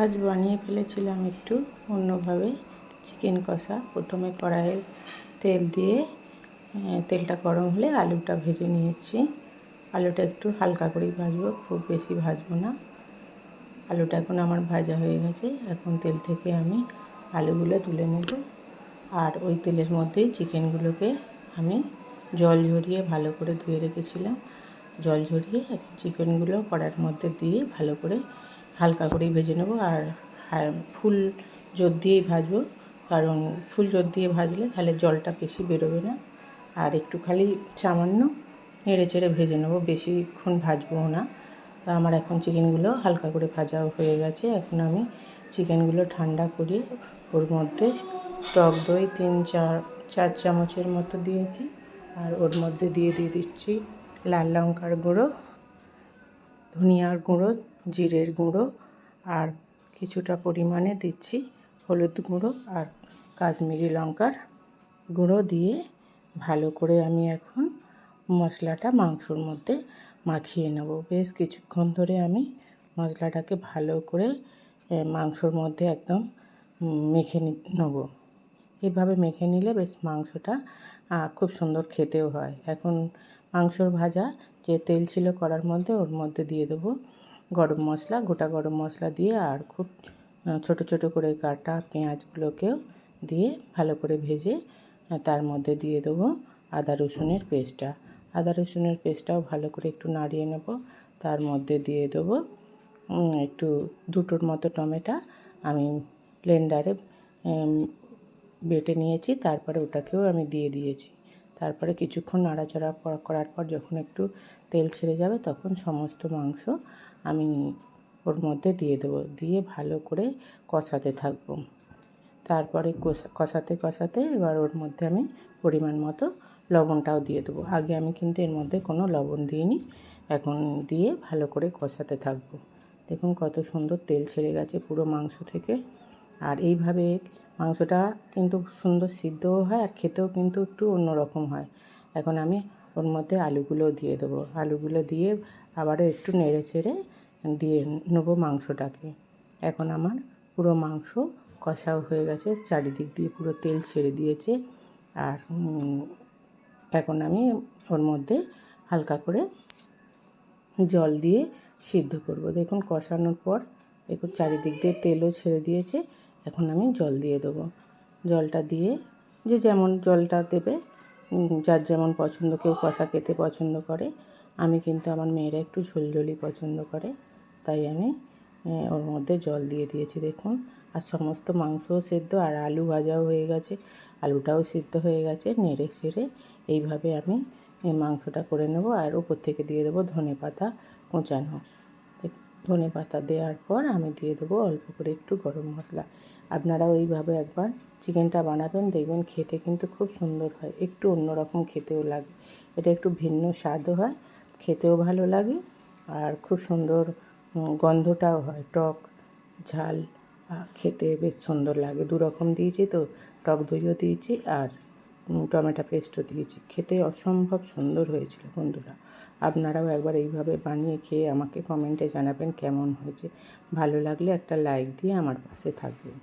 আজ বানিয়ে ফেলেছিলাম একটু অন্যভাবে চিকেন কষা। প্রথমে কড়াইয়ে তেল দিয়ে তেলটা গরম হলে আলুটা ভেজে নিয়েছি। আলুটা একটু হালকা করেই ভাজবো, খুব বেশি ভাজবো না। আলুটা এখন আমার ভাজা হয়ে গেছে। এখন তেল থেকে আমি আলুগুলো তুলে নেব। আর ওই তেলের মধ্যেই চিকেনগুলোকে আমি জল ঝরিয়ে ভালো করে ধুয়ে রেখেছিলাম। জল ঝরিয়ে চিকেনগুলো কড়ার মধ্যে দিয়ে ভালো করে হালকা করেই ভেজে নেব আর ফুল জোর দিয়েই ভাজবো। কারণ ফুল জোর দিয়ে ভাজলে তাহলে জলটা বেশি বেরোবে না। আর একটু খালি সামান্য নেড়ে চেড়ে ভেজে নেব, বেশিক্ষণ ভাজবো না। তা আমার এখন চিকেনগুলো হালকা করে ভাজা হয়ে গেছে। এখন আমি চিকেনগুলো ঠান্ডা করে ওর মধ্যে টক দই তিন চার চার চামচের মতো দিয়েছি। আর ওর মধ্যে দিয়ে দিয়ে দিচ্ছি লাল লঙ্কার গুঁড়ো। ধনিয়ার গুঁড়ো, জিরের গুঁড়ো আর কিছুটা পরিমাণে দিচ্ছি হলুদ গুঁড়ো আর কাশ্মীরি লঙ্কার গুঁড়ো দিয়ে ভালো করে আমি এখন মশলাটা মাংসর মধ্যে মাখিয়ে নেব। বেশ কিছুক্ষণ ধরে আমি মশলাটাকে ভালো করে মাংসর মধ্যে একদম মেখে নেব। এভাবে মেখে নিলে বেশ মাংসটা খুব সুন্দর খেতেও হয়। এখন মাংসর ভাজা, যে তেল ছিল কড়ার মধ্যে ওর মধ্যে দিয়ে দেবো গরম মশলা, গোটা গরম মশলা দিয়ে আর খুব ছোট ছোট করে কাটা পেঁয়াজগুলোকেও দিয়ে ভালো করে ভেজে তার মধ্যে দিয়ে দেবো আদা রসুনের পেস্টটা। আদা রসুনের পেস্টটাও ভালো করে একটু নাড়িয়ে নেব, তার মধ্যে দিয়ে দেবো একটু দুটোর মতো টমেটো। আমি ব্লেন্ডারে বেটে নিয়েছি, তারপরে ওটাকেও আমি দিয়ে দিয়েছি। তারপরে কিছুক্ষণ নাড়াচাড়া করার পর যখন একটু তেল ছেড়ে যাবে তখন সমস্ত মাংস আমি ওর মধ্যে দিয়ে দেবো। দিয়ে ভালো করে কষাতে থাকব। তারপরে কষা- কষাতে কষাতে এবার ওর মধ্যে আমি পরিমাণ মতো লবণটাও দিয়ে দেবো। আগে আমি কিন্তু এর মধ্যে কোনো লবণ দিইনি। এখন দিয়ে ভালো করে কষাতে থাকব। দেখুন কত সুন্দর তেল ছেড়ে গেছে পুরো মাংস থেকে। আর এইভাবে মাংসটা কিন্তু সুন্দর সিদ্ধও হয় আর খেতেও কিন্তু একটু অন্যরকম হয়। এখন আমি ওর মধ্যে আলুগুলো দিয়ে দেবো। আলুগুলো দিয়ে আবারও একটু নেড়ে চেড়ে দিয়ে নেব মাংসটাকে। এখন আমার পুরো মাংস কষাও হয়ে গেছে, চারিদিক দিয়ে পুরো তেল ছেড়ে দিয়েছে। আর এখন আমি ওর মধ্যে হালকা করে জল দিয়ে সিদ্ধ করব। দেখুন কষানোর পর, দেখুন চারিদিক দিয়ে তেলও ছেড়ে দিয়েছে। এখন আমি জল দিয়ে দেবো। জলটা দিয়ে যে যেমন জলটা দেবে যার যেমন পছন্দ, কেউ কষা খেতে পছন্দ করে, আমি কিন্তু আমার মেয়েরা একটু ঝোলঝোলি পছন্দ করে, তাই আমি ওর মধ্যে জল দিয়ে দিয়েছি। দেখুন, আর সমস্ত মাংসও সেদ্ধ আর আলু ভাজাও হয়ে গেছে, আলুটাও সিদ্ধ হয়ে গেছে, নেড়ে চেড়ে এইভাবে আমি মাংসটা করে নেব, আর উপর থেকে দিয়ে দেবো ধনে পাতা কোঁচানো। ধনে পাতা দেওয়ার পর আমি দিয়ে দেবো অল্প করে একটু গরম মশলা। আপনারা ওইভাবে একবার চিকেনটা বানাবেন, দেখবেন খেতে কিন্তু খুব সুন্দর হয়। একটু অন্যরকম খেতেও লাগে। এটা একটু ভিন্ন স্বাদও হয়, খেতেও ভালো লাগে আর খুব সুন্দর গন্ধটাও হয়। টক, ঝাল খেতে বেশ সুন্দর লাগে। দু রকম দিয়েছি তো, টক দইও দিয়েছি আর টমেটো পেস্টও দিয়েছি। খেতে অসম্ভব সুন্দর হয়েছিল বন্ধুরা। আপনারাও একবার এইভাবে বানিয়ে খেয়ে আমাকে কমেন্টে জানাবেন কেমন হয়েছে। ভালো লাগলে একটা লাইক দিয়ে আমার পাশে থাকবেন।